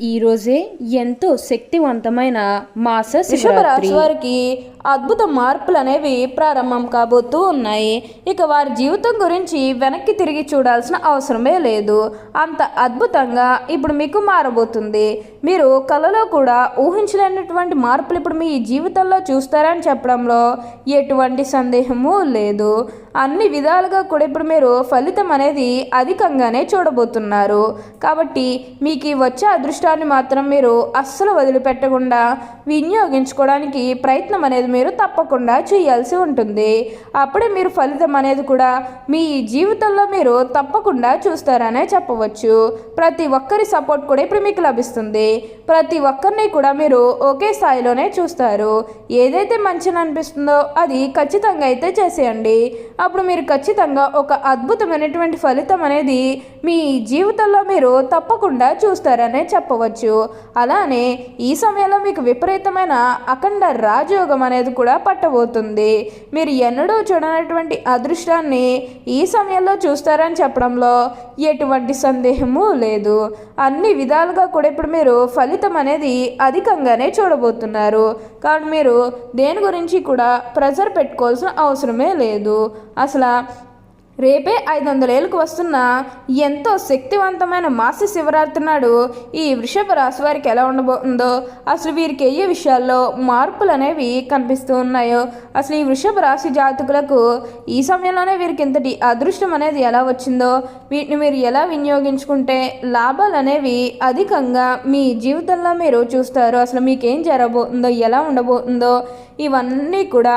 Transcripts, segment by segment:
ఈ రోజే ఎంతో శక్తివంతమైన మాస వృషభ రాశి వారికి అద్భుత మార్పులు అనేవి ప్రారంభం కాబోతూ ఉన్నాయి. ఇక వారి జీవితం గురించి వెనక్కి తిరిగి చూడాల్సిన అవసరమే లేదు. అంత అద్భుతంగా ఇప్పుడు మీకు మారబోతుంది. మీరు కలలో కూడా ఊహించలేనటువంటి మార్పులు ఇప్పుడు మీ జీవితంలో చూస్తారని చెప్పడంలో ఎటువంటి సందేహము లేదు. అన్ని విధాలుగా కూడా ఇప్పుడు మీరు ఫలితం అనేది అధికంగానే చూడబోతున్నారు. కాబట్టి మీకు వచ్చే అదృష్టాన్ని మాత్రం మీరు అస్సలు వదిలిపెట్టకుండా వినియోగించుకోవడానికి ప్రయత్నం అనేది మీరు తప్పకుండా చేయాల్సి ఉంటుంది. అప్పుడే మీరు ఫలితం అనేది కూడా మీ జీవితంలో మీరు తప్పకుండా చూస్తారనే చెప్పవచ్చు. ప్రతి ఒక్కరి సపోర్ట్ కూడా ఇప్పుడు మీకు లభిస్తుంది. ప్రతి ఒక్కరిని కూడా మీరు ఒకే స్థాయిలోనే చూస్తారు. ఏదైతే మంచిని అనిపిస్తుందో అది ఖచ్చితంగా అయితే చేసేయండి. అప్పుడు మీరు ఖచ్చితంగా ఒక అద్భుతమైనటువంటి ఫలితం అనేది మీ జీవితంలో మీరు తప్పకుండా చూస్తారనే చెప్పవచ్చు. అలానే ఈ సమయంలో మీకు విపరీతమైన అఖండ రాజయోగం అనేది కూడా పట్టబోతుంది. మీరు ఎన్నడూ చూడనటువంటి అదృష్టాన్ని ఈ సమయంలో చూస్తారని చెప్పడంలో ఎటువంటి సందేహము లేదు. అన్ని విధాలుగా కూడా ఇప్పుడు మీరు ఫలితం అనేది అధికంగానే చూడబోతున్నారు. కాబట్టి మీరు దేని గురించి కూడా ప్రెజర్ పెట్టుకోవాల్సిన అవసరమే లేదు. అసలు రేపే ఐదు వందలేళ్ళకు వస్తున్న ఎంతో శక్తివంతమైన మాస శివరాత్రి నాడు ఈ వృషభ రాశి వారికి ఎలా ఉండబోతుందో అసలు వీరికి ఏ విషయాల్లో మార్పులు అనేవి కనిపిస్తూ ఉన్నాయో అసలు ఈ వృషభ రాశి జాతకులకు ఈ సమయంలోనే వీరికి ఇంతటి అదృష్టం అనేది ఎలా వచ్చిందో వీటిని మీరు ఎలా వినియోగించుకుంటే లాభాలు అనేవి అధికంగా మీ జీవితంలో మీరు చూస్తారు. అసలు మీకేం జరగబోతుందో ఎలా ఉండబోతుందో ఇవన్నీ కూడా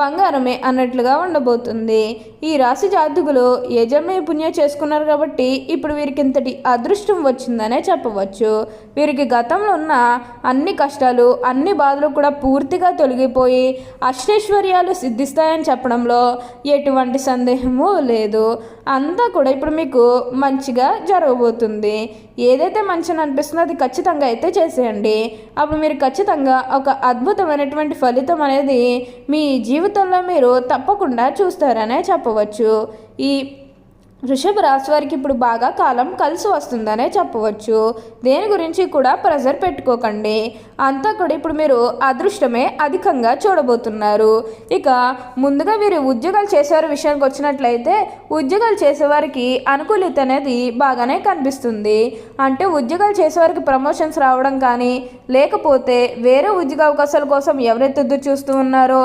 బంగారమే అన్నట్లుగా ఉండబోతుంది. ఈ రాశి జాతకులు యజమే పుణ్యం చేసుకున్నారు కాబట్టి ఇప్పుడు వీరికి ఇంతటి అదృష్టం వచ్చిందనే చెప్పవచ్చు. వీరికి గతంలో ఉన్న అన్ని కష్టాలు అన్ని బాధలు కూడా పూర్తిగా తొలగిపోయి అష్టైశ్వర్యాలు సిద్ధిస్తాయని చెప్పడంలో ఎటువంటి సందేహము లేదు. అంతా కూడా ఇప్పుడు మీకు మంచిగా జరగబోతుంది. ఏదైతే మంచిని అనిపిస్తుందో అది ఖచ్చితంగా అయితే చేసేయండి. అప్పుడు మీరు ఖచ్చితంగా ఒక అద్భుతమైనటువంటి ఫలితం అనేది మీ జీవితం జీవితంలో మీరు తప్పకుండా చూస్తారనే చెప్పవచ్చు. ఈ వృషభ రాశి వారికి ఇప్పుడు బాగా కాలం కలిసి వస్తుందనే చెప్పవచ్చు. దేని గురించి కూడా ప్రెజర్ పెట్టుకోకండి. అంతా కూడా ఇప్పుడు మీరు అదృష్టమే అధికంగా చూడబోతున్నారు. ఇక ముందుగా మీరు ఉద్యోగాలు చేసేవారి విషయానికి వచ్చినట్లయితే ఉద్యోగాలు చేసేవారికి అనుకూలిత అనేది బాగానే కనిపిస్తుంది. అంటే ఉద్యోగాలు చేసేవారికి ప్రమోషన్స్ రావడం కానీ లేకపోతే వేరే ఉద్యోగ అవకాశాల కోసం ఎవరైతే ఎదురు చూస్తూ ఉన్నారో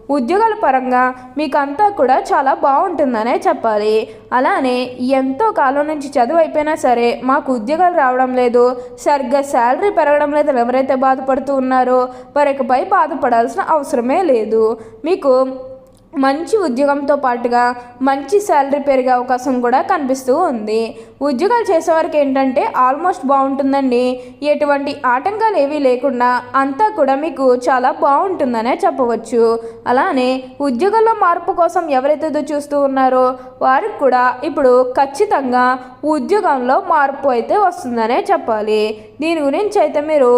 ఉద్యోగాల పరంగా మీకు అంతా కూడా చాలా బాగుంటుందనే చెప్పాలి. అలానే ఎంతో కాలం నుంచి చదువు అయిపోయినా సరే మాకు ఉద్యోగాలు రావడం లేదు. సరిగ్గా శాలరీ పెరగడం లేదు. ఎవరైతే బాధపడుతూ ఉన్నారో వారికపై బాధపడాల్సిన అవసరమే లేదు. మీకు మంచి ఉద్యోగంతో పాటుగా మంచి శాలరీ పెరిగే అవకాశం కూడా కనిపిస్తూ ఉంది. ఉద్యోగాలు చేసేవారికి ఏంటంటే ఆల్మోస్ట్ బాగుంటుందండి. ఎటువంటి ఆటంకాలు ఏవీ లేకుండా అంతా కూడా మీకు చాలా బాగుంటుందనే చెప్పవచ్చు. అలానే ఉద్యోగంలో మార్పు కోసం ఎవరైతే చూస్తూ ఉన్నారో వారికి కూడా ఇప్పుడు ఖచ్చితంగా ఉద్యోగంలో మార్పు అయితే వస్తుందనే చెప్పాలి. దీని గురించి అయితే మీరు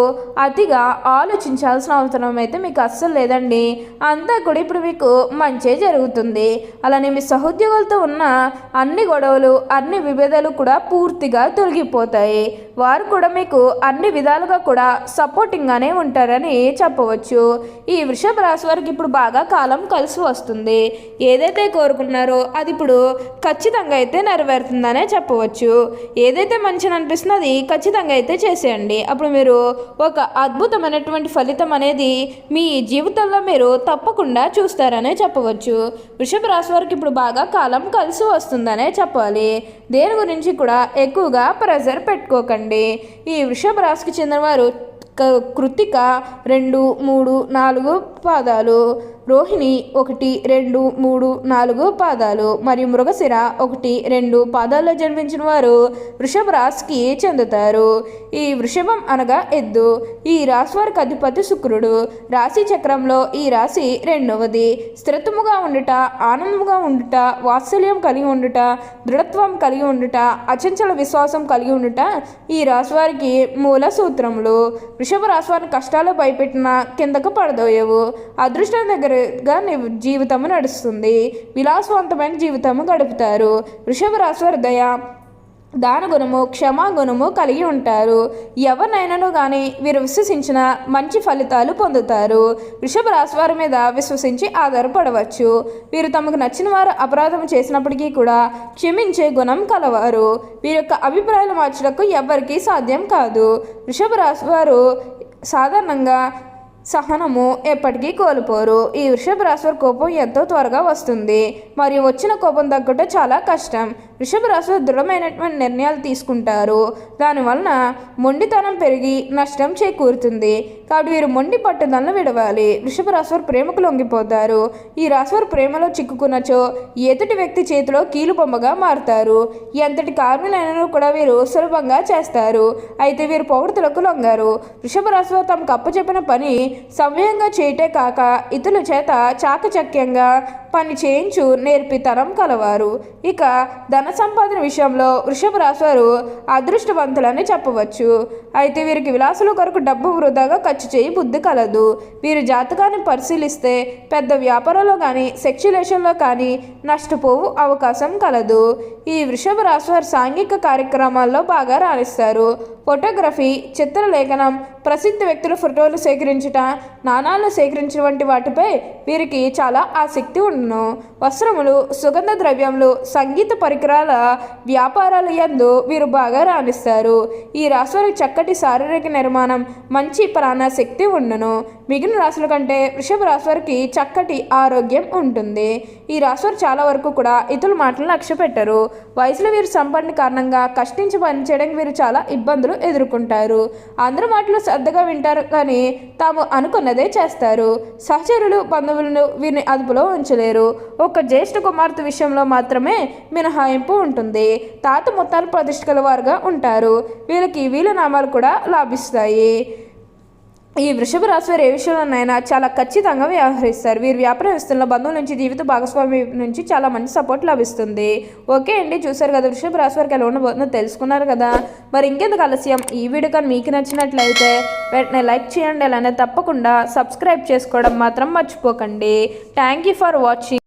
అతిగా ఆలోచించాల్సిన అవసరం అయితే మీకు అస్సలు లేదండి. అంతా కూడా ఇప్పుడు మీకు మంచే జరుగుతుంది. అలానే మీ సహోద్యోగులతో ఉన్న అన్ని గొడవలు అన్ని విభేదాలు కూడా పూర్తిగా తొలగిపోతాయి. వారు కూడా మీకు అన్ని విధాలుగా కూడా సపోర్టింగ్గానే ఉంటారని చెప్పవచ్చు. ఈ వృషభ రాశి వారికి ఇప్పుడు బాగా కాలం కలిసి వస్తుంది. ఏదైతే కోరుకున్నారో అది ఇప్పుడు ఖచ్చితంగా అయితే నెరవేరుతుందనే చెప్పవచ్చు. ఏదైతే మంచిని అనిపిస్తుందో అది ఖచ్చితంగా అయితే చేసేయండి. అప్పుడు మీరు ఒక అద్భుతమైనటువంటి ఫలితం అనేది మీ జీవితంలో మీరు తప్పకుండా చూస్తారనే చెప్పవచ్చు. వృషభ రాశి వారికి ఇప్పుడు బాగా కాలం కలిసి వస్తుందనే చెప్పాలి. దేని గురించి కూడా ఎక్కువగా ప్రెజర్ పెట్టుకోకండి. ఈ వృషభ రాశికి చెందినవారు క- కృతిక రెండు మూడు నాలుగు పాదాలు. రోహిణి ఒకటి రెండు మూడు నాలుగు పాదాలు. మరియు మృగశిర ఒకటి రెండు పాదాల్లో జన్మించిన వారు వృషభ రాశికి చెందుతారు. ఈ వృషభం అనగా ఎద్దు. ఈ రాశి వారికి అధిపతి శుక్రుడు. రాశి చక్రంలో ఈ రాశి రెండవది. స్థిరత్వముగా ఉండుట ఆనందముగా ఉండుట వాత్సల్యం కలిగి ఉండుట దృఢత్వం కలిగి ఉండుట అచంచల విశ్వాసం కలిగి ఉండుట ఈ రాశి వారికి మూల సూత్రములు. వృషభ రాశి కష్టాలు భయపెట్టిన కిందకు పడదోయవు. అదృష్టం దగ్గరగా జీవితము నడుస్తుంది. విలాసవంతమైన జీవితము గడుపుతారు. వృషభ రాశివారి దయ దాన గుణము క్షమా గుణము కలిగి ఉంటారు. ఎవరినైనాను కానీ వీరు విశ్వసించిన మంచి ఫలితాలు పొందుతారు. వృషభ రాశి వారి మీద విశ్వసించి ఆధారపడవచ్చు. వీరు తమకు నచ్చిన వారు అపరాధం చేసినప్పటికీ కూడా క్షమించే గుణం కలవారు. వీరి యొక్క అభిప్రాయాలు మార్చడానికి ఎవ్వరికీ సాధ్యం కాదు. వృషభ రాశి వారు సాధారణంగా సహనము ఎప్పటికీ కోల్పోరు. ఈ వృషభ రాశి వారి కోపం ఎంతో త్వరగా వస్తుంది. మరియు వచ్చిన కోపం తగ్గట చాలా కష్టం. వృషభ రాశి దృఢమైనటువంటి నిర్ణయాలు తీసుకుంటారు. దానివలన మొండితనం పెరిగి నష్టం చేకూరుతుంది. కాబట్టి వీరు మొండి పట్టుదలను విడవాలి. వృషభ రాశి వారు ప్రేమకు లొంగిపోతారు. ఈ రాశి వారు ప్రేమలో చిక్కుకున్నచో ఎదుటి వ్యక్తి చేతిలో కీలు బొమ్మగా మారుతారు. ఎంతటి కార్మికులైనా కూడా వీరు సులభంగా చేస్తారు. అయితే వీరు పొగడుతులకు లొంగారు. వృషభ రాశి వారు తమకు అప్పచెప్పిన పని సవ్యంగా చేయటే కాక ఇతరుల చేత చాకచక్యంగా పని చేయించు నేర్పితనం కలవారు. ఇక ధన సంపాదన విషయంలో వృషభ రాశివారు అదృష్టవంతులని చెప్పవచ్చు. అయితే వీరికి విలాసుల కొరకు డబ్బు వృధాగా ఖర్చు చేయి బుద్ధి కలదు. వీరు జాతకాన్ని పరిశీలిస్తే పెద్ద వ్యాపారంలో కానీ సెక్చులేషన్లో కానీ నష్టపోవు అవకాశం కలదు. ఈ వృషభ రాశివారు సాంఘిక కార్యక్రమాల్లో బాగా రాణిస్తారు. ఫోటోగ్రఫీ చిత్రలేఖనం ప్రసిద్ధ వ్యక్తుల ఫోటోలు సేకరించుట నాణాలను సేకరించిన వంటి వాటిపై వీరికి చాలా ఆసక్తి ఉంది. ఉండును వస్త్రములు సుగంధ ద్రవ్యములు సంగీత పరికరాల వ్యాపారాల యందు వీరు బాగా రాణిస్తారు. ఈ రాశి వారికి చక్కటి శారీరక నిర్మాణం మంచి ప్రాణశక్తి ఉండును. మిగిలిన రాశుల కంటే వృషభ రాశి వారికి చక్కటి ఆరోగ్యం ఉంటుంది. ఈ రాశి వారు చాలా వరకు కూడా ఇతరుల మాటలను లక్ష్య పెట్టరు వయసులో వీరు సంపన్న కారణంగా కష్టించి పనిచేయడానికి వీరు చాలా ఇబ్బందులు ఎదుర్కొంటారు. అందరి మాటలు శ్రద్ధగా వింటారు కానీ తాము అనుకున్నదే చేస్తారు. సహచరులు బంధువులను వీరిని అదుపులో ఉంచలేరు. ఒక జ్యేష్ఠ కుమార్తె విషయంలో మాత్రమే మినహాయింపు ఉంటుంది. తాత మొత్తాలు ప్రతిష్ట వారుగా ఉంటారు. వీళ్ళకి వీళ్ళ నామాలు కూడా లాభిస్తాయి. ఈ వృషభ రాశి వారు ఏ విషయంలోనైనా చాలా ఖచ్చితంగా వ్యవహరిస్తారు. వీరు వ్యాపార వ్యవస్థలో బంధువుల నుంచి జీవిత భాగస్వామి నుంచి చాలా మంచి సపోర్ట్ లభిస్తుంది. ఓకే అండి చూసారు కదా వృషభ రాశి వారికి ఎలా ఉండబోతుందో తెలుసుకున్నారు కదా. మరి ఇంకెందుకు ఆలస్యం? ఈ వీడియో కానీ మీకు నచ్చినట్లయితే వెంటనే లైక్ చేయండి. అలానే తప్పకుండా సబ్స్క్రైబ్ చేసుకోవడం మాత్రం మర్చిపోకండి. Thank you for watching